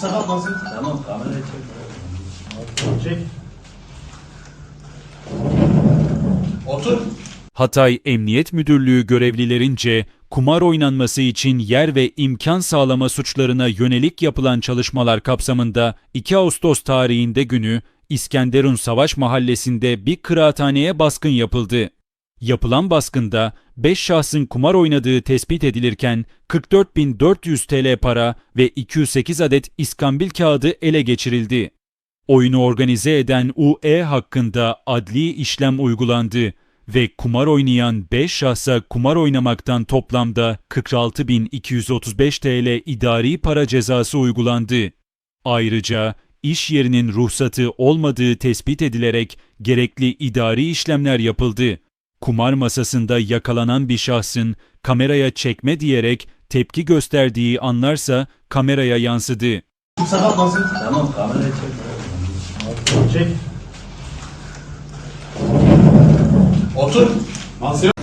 Kimse kalmasın. Tamam kamerayı çek. Çek. Otur. Hatay Emniyet Müdürlüğü görevlilerince kumar oynanması için yer ve imkan sağlama suçlarına yönelik yapılan çalışmalar kapsamında 2 Ağustos tarihinde günü İskenderun Savaş Mahallesi'nde bir kıraathaneye baskın yapıldı. Yapılan baskında 5 şahsın kumar oynadığı tespit edilirken 44.400 TL para ve 208 adet iskambil kağıdı ele geçirildi. Oyunu organize eden UE hakkında adli işlem uygulandı ve kumar oynayan 5 şahsa kumar oynamaktan toplamda 46.235 TL idari para cezası uygulandı. Ayrıca iş yerinin ruhsatı olmadığı tespit edilerek gerekli idari işlemler yapıldı kumar masasında yakalanan bir şahsın kameraya çekme diyerek tepki gösterdiği anlarsa kameraya yansıdı. Sakat nasıl? Tamam kameraya çek. Çek. Otur. Masaya.